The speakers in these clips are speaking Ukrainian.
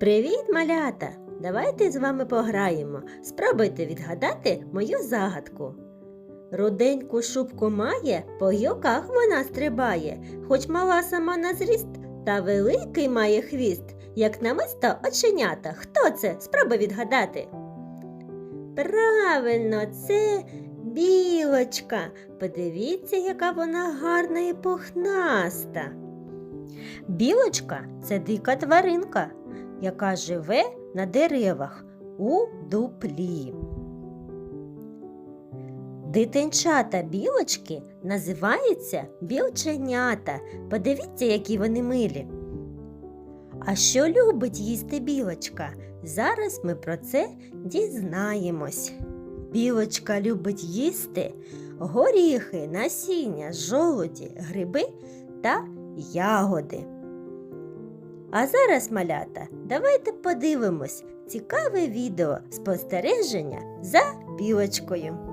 Привіт, малята! Давайте з вами пограємо. Спробуйте відгадати мою загадку. Руденьку шубку має, по гілках вона стрибає, хоч мала сама на зріст, та великий має хвіст, як намисто оченята. Хто це? Спробуй відгадати. Правильно, це білочка. Подивіться, яка вона гарна і пухнаста. Білочка це дика тваринка, яка живе на деревах у дуплі. Дитинчата білочки називаються білченята. Подивіться, які вони милі. А що любить їсти білочка? Зараз ми про це дізнаємось. Білочка любить їсти горіхи, насіння, жолуді, гриби та ягоди. А зараз, малята, давайте подивимось цікаве відео спостереження за білочкою.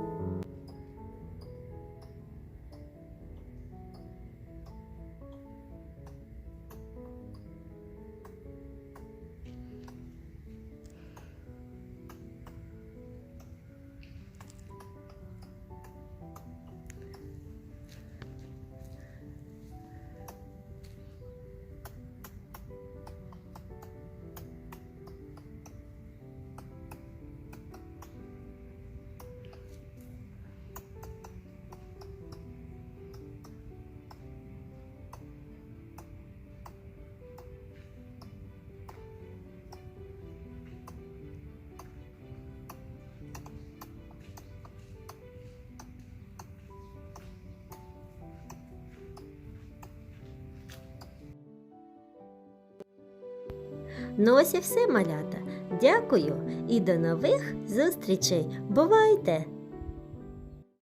Ну ось і все, малята. Дякую і до нових зустрічей. Бувайте!